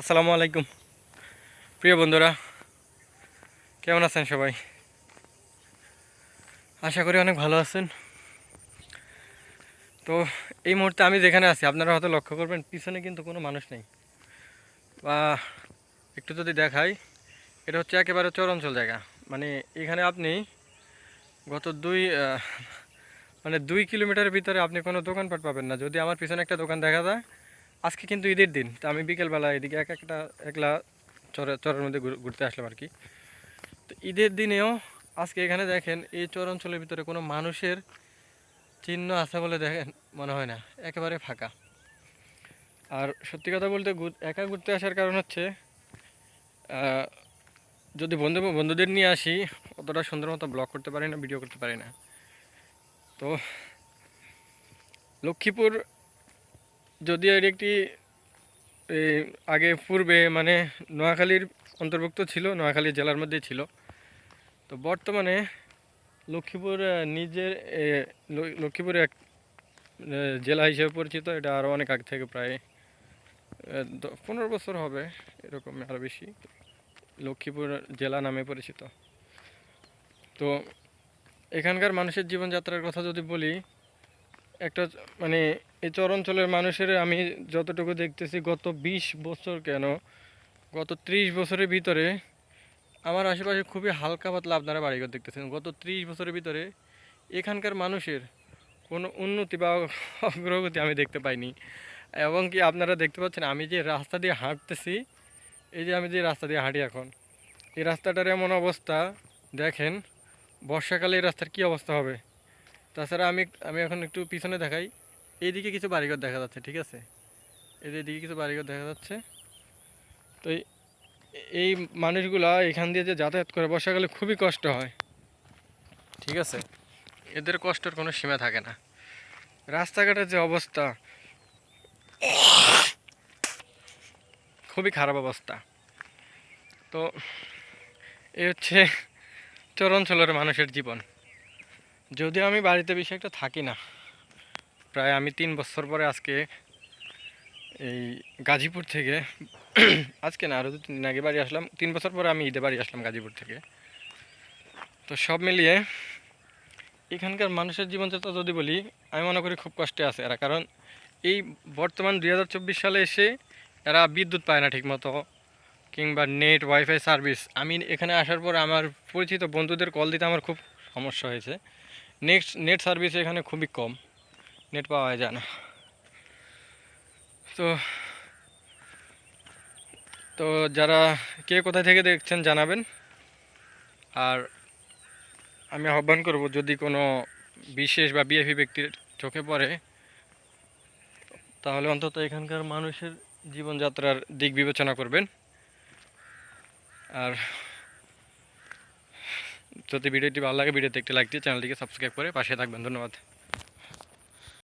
আসসালামু আলাইকুম। প্রিয় বন্ধুরা, কেমন আছেন সবাই? আশা করি অনেক ভালো আছেন। তো এই মুহূর্তে আমি যেখানে আছি, আপনারা হয়তো লক্ষ্য করবেন, পিছনে কিন্তু কোনো মানুষ নেই। বা একটু যদি দেখাই, এটা হচ্ছে একেবারে চরাঞ্চল জায়গা। মানে এখানে আপনি গত দুই মানে দুই কিলোমিটারের ভিতরে আপনি কোনো দোকানপাট পাবেন না। যদি আমার পিছনে একটা দোকান দেখা যায় আজকে কিন্তু ঈদের দিন, তো আমি বিকেলবেলা এদিকে এক একটা একলা চরে চরের মধ্যে ঘুরতে আসলাম আর কি। তো ঈদের দিনেও আজকে এখানে দেখেন, এই চর অঞ্চলের ভিতরে কোনো মানুষের চিহ্ন আছে বলে দেখেন মনে হয় না, একেবারে ফাঁকা। আর সত্যি কথা বলতে একা ঘুরতে আসার কারণ হচ্ছে যদি বন্ধু বন্ধুদের নিয়ে আসি, অতটা সুন্দর মতো ব্লগ করতে পারি না ভিডিও করতে পারি না। তো লক্ষ্মীপুর যদিও এটি একটি আগে পূর্বে মানে নোয়াখালীর অন্তর্ভুক্ত ছিল, নোয়াখালী জেলার মধ্যে ছিল। তো বর্তমানে লক্ষ্মীপুর নিজের লক্ষ্মীপুর এক জেলা হিসেবে পরিচিত। এটা আরও অনেক আগে থেকে প্রায় পনেরো বছর হবে এরকম আরও বেশি। লক্ষ্মীপুর জেলা নামে পরিচিত। তো এখানকার মানুষের জীবনযাত্রার কথা যদি বলি একটা মানে এই চর অঞ্চলের মানুষের আমি যতটুকু দেখতেছি গত বিশ বছর কেন, গত ত্রিশ বছরের ভিতরে আমার আশেপাশে খুবই হালকা পাতলা আপনারা বাড়িঘর দেখতেছেন। গত ত্রিশ বছরের ভিতরে এখানকার মানুষের কোনো উন্নতি বা অগ্রগতি আমি দেখতে পাইনি। এবং কি আপনারা দেখতে পাচ্ছেন, আমি যে রাস্তা দিয়ে হাঁটতেছি, এই যে আমি যে রাস্তা দিয়ে হাঁটি এখন, এই রাস্তাটার এমন অবস্থা, দেখেন, বর্ষাকালে এই রাস্তার কী অবস্থা হবে? তাছাড়া আমি আমি এখন একটু পিছনে দেখাই। এইদিকে কিছু বাড়িঘর দেখা যাচ্ছে, ঠিক আছে? এই এদিকে কিছু বাড়িঘর দেখা যাচ্ছে। তো এই- মানুষগুলা এখান দিয়ে যে যাতায়াত করে বর্ষাকালে খুবই কষ্ট হয়। ঠিক আছে? এদের কষ্টের কোনো সীমা থাকে না। রাস্তাঘাটের যে অবস্থা, খুবই খারাপ অবস্থা। তো এই হচ্ছে চরাঞ্চলের মানুষের জীবন। যদিও আমি বাড়িতে বেশি একটা থাকি না। প্রায় আমি তিন বছর পরে আজকে এই গাজীপুর থেকে আজকে না আরও দু, তিন দিন আগে বাড়ি আসলাম। তিন বছর পরে আমি ঈদে বাড়ি আসলাম গাজীপুর থেকে। তো সব মিলিয়ে এখানকার মানুষের জীবনযাত্রা যদি বলি, আমি মনে করি খুব কষ্টে আছে এরা। কারণ এই বর্তমান দুই হাজার চব্বিশ সালে এসে এরা বিদ্যুৎ পায় না ঠিকমতো, কিংবা নেট, ওয়াইফাই, সার্ভিস। আমি এখানে আসার পর আমার পরিচিত বন্ধুদের কল দিতে আমার খুব সমস্যা হয়েছে। নেক্সট নেট সার্ভিস এখানে খুবই কম। নেট পাওয়া যায় না। তো তো যারা কে কোথা থেকে দেখছেন জানাবেন। আর আমি আহ্বান করব, যদি কোনো বিশেষ বা বিএফি ব্যক্তির চোখে পড়ে, তাহলে অন্তত এখানকার মানুষের জীবনযাত্রার দিক বিবেচনা করবেন। আর যদি ভিডিওটি ভালো লাগে ভিডিওতে একটি লাইক দিয়ে চ্যানেলটিকে সাবস্ক্রাইব করে পাশে থাকবেন। ধন্যবাদ।